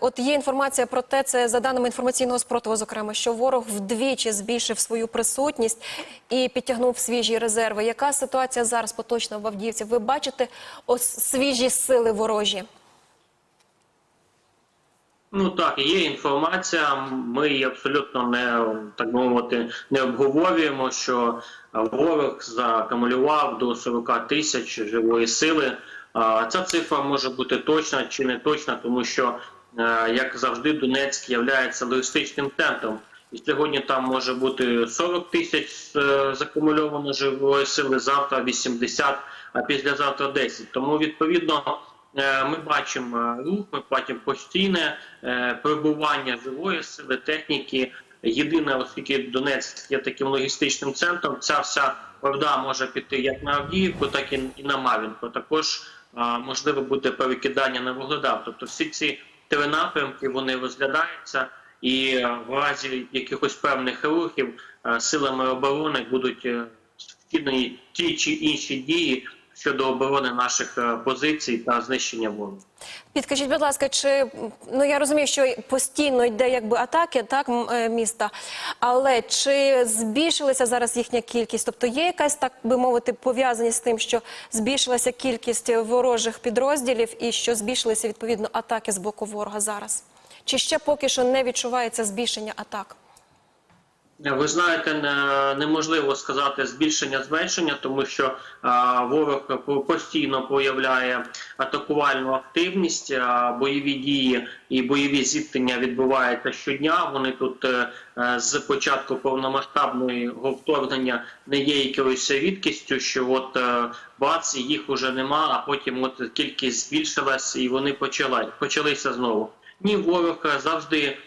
От є інформація про те, це за даними інформаційного спротиву, зокрема, що ворог вдвічі збільшив свою присутність і підтягнув свіжі резерви. Яка ситуація зараз поточна в Авдіївці? Ви бачите ось свіжі сили ворожі? Ну так, є інформація. Ми її абсолютно не так мовити не обговорюємо, що ворог закамулював до 40 тисяч живої сили. Ця цифра може бути точна чи не точна, тому що, як завжди, Донецьк є логістичним центром. І сьогодні там може бути 40 тисяч е, закумульовано живої сили, завтра 80, а післязавтра 10. Тому відповідно. Е, Ми бачимо е, рух, ми бачимо постійне е, перебування живої сили, техніки. Єдине, оскільки Донецьк є таким логістичним центром, ця вся орда може піти як на Авдіївку, так і на Мар'їнку. Також е, можливо буде перекидання на Вугледар. Тобто всі ці три напрямки вони розглядаються, і е, в разі якихось певних рухів е, силами оборони будуть е, вчинені ті чи інші дії щодо оборони наших е, позицій та знищення ворога. Підкажіть, будь ласка, чи ну я розумію, що постійно йде якби атаки, так е, міста, але чи збільшилася зараз їхня кількість? Тобто є якась так би мовити пов'язаність з тим, що збільшилася кількість ворожих підрозділів і що збільшилися відповідно атаки з боку ворога зараз? Чи ще поки що не відчувається збільшення атак? Ви знаєте, неможливо сказати збільшення зменшення, тому що ворог постійно проявляє атакувальну активність, бойові дії і бойові зіткнення відбуваються щодня. Вони тут е, е, з початку повномасштабного вторгнення не є якоюсь рідкістю, що от е, бац, їх уже нема, а потім от кількість збільшилась і вони почали почалися знову. Ні, ворог завжди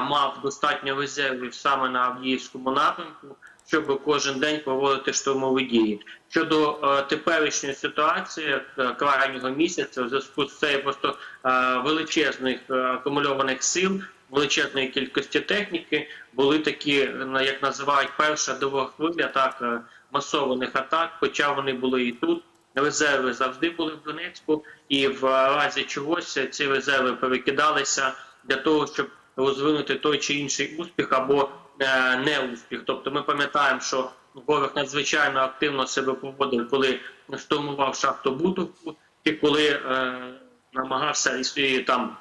мав достатньо резервів саме на Авдіївському напрямку, щоб кожен день проводити штурмові дії. Щодо е, теперішньої ситуації е, крайнього місяця, в зв'язку з цією просто е, величезних е, акумульованих сил, величезної кількості техніки, були такі, е, як називають, перша друга хвиля так е, масованих атак, хоча вони були і тут. Резерви завжди були в Донецьку, і в разі чогось ці резерви перекидалися для того, щоб розвинути той чи інший успіх або е, неуспіх. Тобто ми пам'ятаємо, що ворог надзвичайно активно себе поводив, коли штурмував шахту Бутовку, і коли е, намагався і там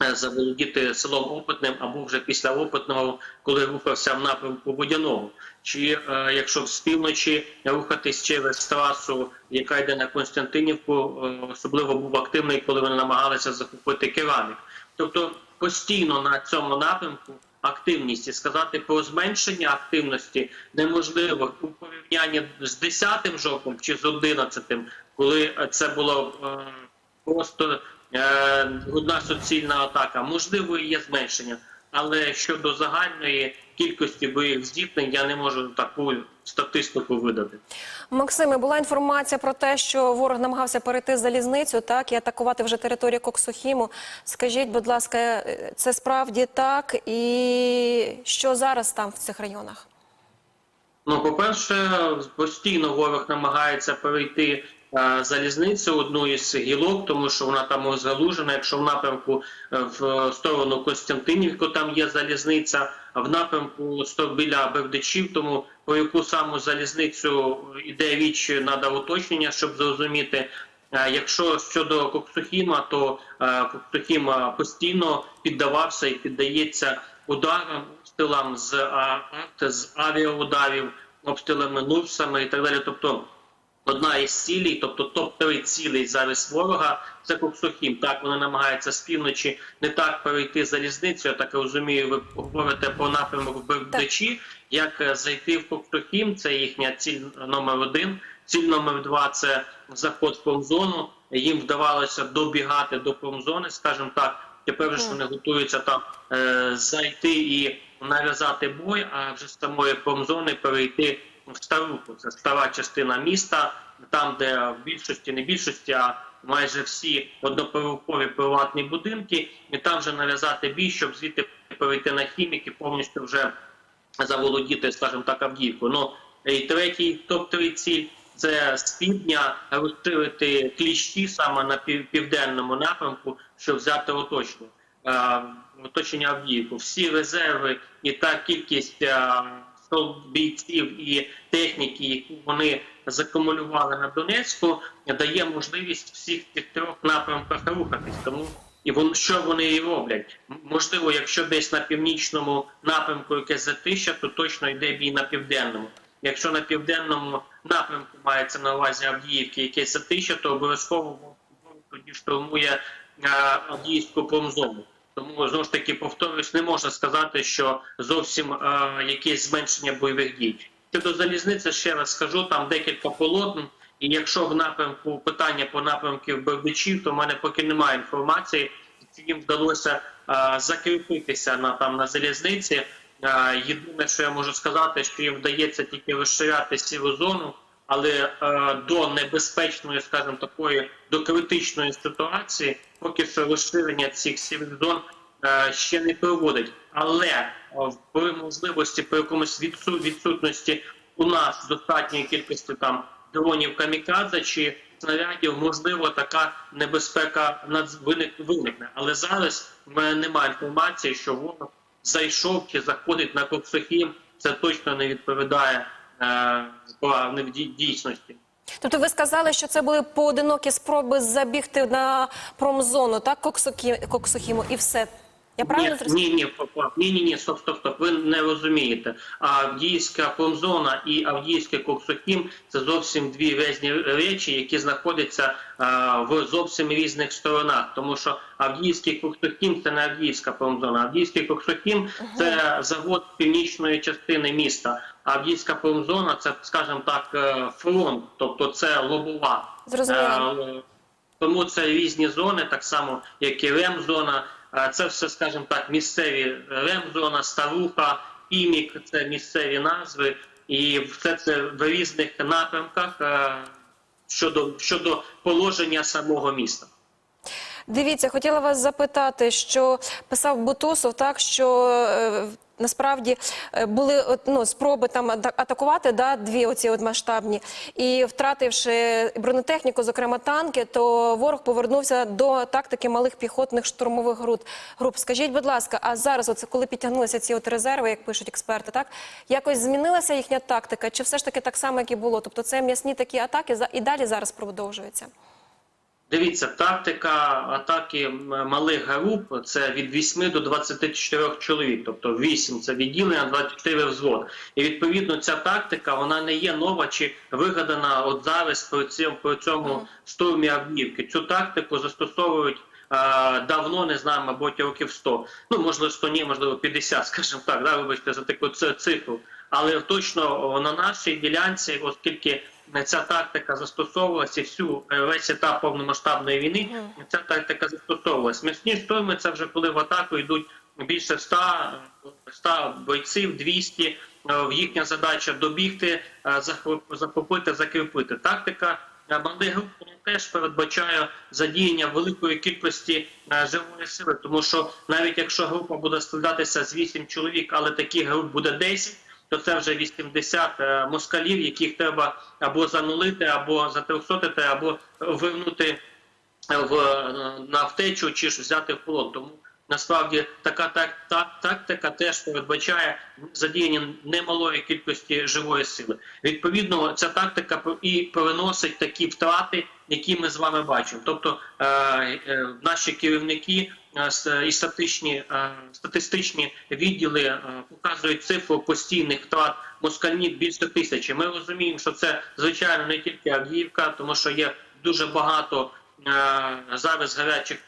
заволодіти селом Опитним або вже після Опитного, коли рухався в напрямку Водяного. Чи е, якщо з півночі рухатись через трасу, яка йде на Константинівку, е, особливо був активний, коли вони намагалися захопити керамік. Тобто постійно на цьому напрямку активність і сказати про зменшення активності неможливо у порівнянні з 10 жовтом чи з 11, коли е, це було е, просто е, одна суцільна атака. Можливо, є зменшення, але щодо загальної кількості бойових зіткнень я не можу таку статистику видати. Максиме, була інформація про те, що ворог намагався перейти залізницю, так і атакувати вже територію Коксохіму. Скажіть, будь ласка, е, це справді так, і що зараз там в цих районах? Ну, по-перше, постійно ворог намагається перейти е, залізницю одну із гілок, тому що вона там розгалужена. Якщо в напрямку е, в сторону Костянтинівку там є залізниця, а в напрямку біля Бердичів, тому про яку саму залізницю іде річ, треба уточнення, щоб зрозуміти. Е, Якщо щодо Коксухіма, то е, Коксухім е, постійно піддавався і піддається ударам, обстрілам з з авіаударів, обстрілами нурсами і так далі. Тобто одна із цілей, тобто топ-3 цілей зараз ворога, це Коксухім. Так вони намагаються з півночі не так перейти залізницю. Я так розумію, ви говорите про напрямок в Бердичі. Як е, зайти в Коксухім, це їхня ціль номер один. Ціль номер два це заход в промзону. Їм вдавалося добігати до промзони, скажімо так. Тепер ж вони готуються там е, зайти і нав'язати бой, а вже з самої промзони перейти в Старуху. Це стара частина міста, там, де в більшості, не більшості, а майже всі одноповерхові приватні будинки, і там вже нав'язати бій, щоб звідти перейти на хіміки, повністю вже заволодіти, скажімо так, Авдіївку. Ну і третій топ-3 ціль це з півдня розширити кліщі саме на пів- південному напрямку, щоб взяти оточення. е, оточення Авдіївку. Всі резерви і та кількість е, бійців і техніки, яку вони закумулювали на Донецьку, дає можливість всіх цих трьох напрямках рухатись. Тому і вон що вони і роблять. Можливо, якщо десь на північному напрямку якесь затища, то точно йде бій на південному. Якщо на південному напрямку мається на увазі Авдіївки якесь затища, то обов'язково тоді штурмує Авдіївську промзону. Тому знову ж таки повторюсь, не можна сказати, що зовсім е, якесь зменшення бойових дій. Щодо залізниці, ще раз скажу, там декілька полотн. І якщо в напрямку питання по напрямку Бердичів, то в мене поки немає інформації, чи їм вдалося е, закріпитися на там на залізниці. Е, єдине, що я можу сказати, що їм вдається тільки розширяти сіру зону, але е, до небезпечної, скажімо такої, до критичної ситуації, поки що розширення цих сірих зон е, ще не проводить. Але е, при можливості при якомусь відсу- відсутності у нас достатньої кількості там дронів камікадзе чи снарядів, можливо, така небезпека виникне. Але зараз в мене немає інформації, що ворог зайшов чи заходить на Коксохім. Це точно не відповідає е, в дій- дійсності. Тобто ви сказали, що це були поодинокі спроби забігти на промзону, так, Коксохі- Коксохіму, і все. Я правильно Ні, зрозуміла? ні, ні, ні, ні, ні, стоп, стоп, стоп. Ви не розумієте. Авдіївська промзона і Авдіївський Коксохім це зовсім дві різні речі, які знаходяться а, в зовсім різних сторонах. Тому що Авдіївський Коксохім це не Авдіївська промзона. Авдіївський Коксохім це завод північної частини міста. Авдіївська промзона це, скажімо так, е, фронт, тобто це лобова. Зрозуміло. Е, тому це різні зони, так само як і ремзона. Е, Це все, скажімо так, місцеві ремзона, старуха, імік це місцеві назви, і все це в різних напрямках е, щодо, щодо положення самого міста. Дивіться, хотіла вас запитати, що писав Бутусов, так що е, насправді е, були ну, спроби там ата- атакувати да, дві оці от масштабні, і втративши бронетехніку, зокрема танки, то ворог повернувся до тактики малих піхотних штурмових груп. Скажіть, будь ласка, а зараз, оце коли підтягнулися ці от резерви, як пишуть експерти, так якось змінилася їхня тактика, чи все ж таки так само, як і було? Тобто це м'ясні такі атаки і далі зараз продовжуються? Дивіться, тактика атаки малих груп це від 8 до 24 чоловік, тобто 8 це відділення, 24 взвод. І відповідно ця тактика вона не є нова чи вигадана от зараз при цьому, при цьому штурмі Авдіївки. Цю тактику застосовують. Давно не знаю, мабуть, років 100. Ну, можливо, 100 ні, можливо, 50, скажімо так, да, вибачте за таку цифру. Але точно на нашій ділянці, оскільки ця тактика застосовувалася всю е, весь етап повномасштабної війни, ця тактика застосовувалася. М'ясні штурми це вже коли в атаку йдуть більше 100, е, 100 бойців, 200. Е, Їхня задача добігти, е, захопити, закріпити. Тактика банди теж передбачає задіяння великої кількості живої сили, тому що навіть якщо група буде складатися з 8 чоловік, але таких груп буде 10, то це вже 80 е, москалів, яких треба або занулити, або затрьохсотити, або вернути в е, на втечу чи ж взяти в полон. Тому насправді така так, так, тактика теж передбачає задіяння немалої кількості живої сили. Відповідно, ця тактика і переносить такі втрати, які ми з вами бачимо. Тобто е, е, наші керівники е, і статистичні відділи показують цифру постійних втрат москальнів більше тисячі. Ми розуміємо, що це звичайно не тільки Авдіївка, тому що є дуже багато зараз гарячих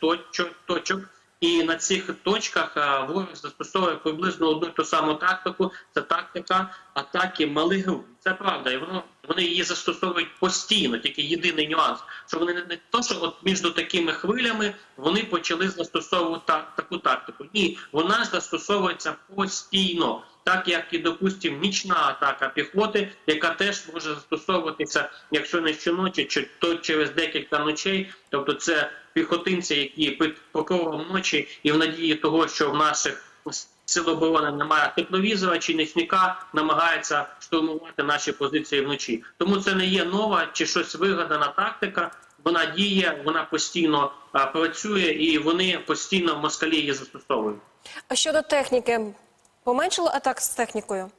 точок. І на цих точках е, ворог застосовує приблизно одну ту саму тактику. Це тактика атаки малих груп. Це правда, і воно вони її застосовують постійно. Тільки єдиний нюанс, що вони не, то, що от між такими хвилями вони почали застосовувати та, таку тактику. Ні, вона застосовується постійно. Так як і, допустимо, нічна атака піхоти, яка теж може застосовуватися, якщо не щоночі, чи то через декілька ночей. Тобто це піхотинці, які під покровом ночі і в надії того, що в наших сил оборони немає тепловізора чи нічника, намагаються штурмувати наші позиції вночі. Тому це не є нова чи щось вигадана тактика. вона діє, вона постійно а, працює, і вони постійно в москалі її застосовують. А щодо техніки, поменшило атак з технікою?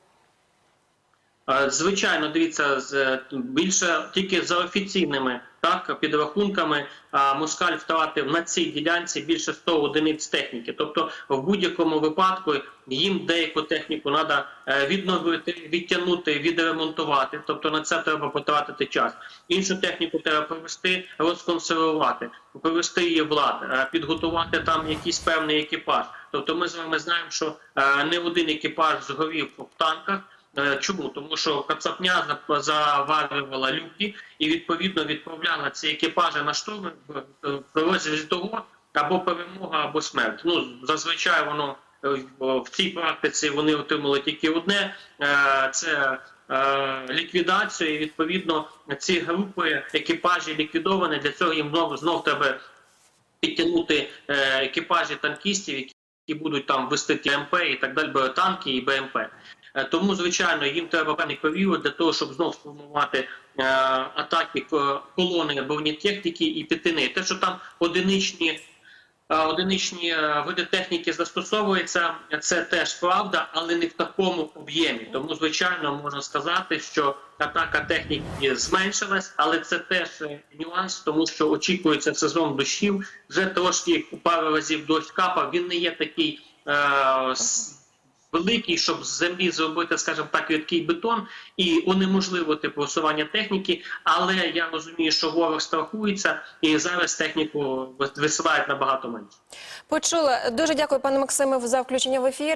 Е, Звичайно, дивіться, з більше тільки за офіційними так підрахунками. а, Москаль втратив на цій ділянці більше 100 одиниць техніки. Тобто, в будь-якому випадку їм деяку техніку треба відновити, відтягнути, відремонтувати. Тобто на це треба потратити час. Іншу техніку треба провести, розконсервувати, привести її в лад, е, підготувати там якийсь певний екіпаж. Тобто, ми з вами знаємо, що е, не один екіпаж згорів в танках. Е, Чому? Тому що Кацапня за- заварювала люки і відповідно відправляла ці екіпажі на штурми в- того або перемога, або смерть. Ну зазвичай воно е, в- цій практиці вони отримали тільки одне е, це. Ліквідацію і відповідно ці групи екіпажі ліквідовані. Для цього їм знов знов треба підтягнути екіпажі танкістів, які будуть там вести ті МП і так далі, танки і БМП. Е, Тому, звичайно, їм треба певний період для того, щоб знов сформувати е, атаки колони бронетехніки і піти. Те, що там одиничні. е, Одиничні е, види техніки застосовуються, це теж правда, але не в такому об'ємі. Тому, звичайно, можна сказати, що атака техніки зменшилась, але це теж нюанс, тому що очікується сезон дощів. Вже трошки пару разів дощ капав. Він не є такий великий, щоб з землі зробити, скажімо так, рідкий бетон і унеможливити просування техніки. Але я розумію, що ворог страхується, і зараз техніку висилають набагато менше. Почула. Дуже дякую, пане Максиме, за включення в ефір.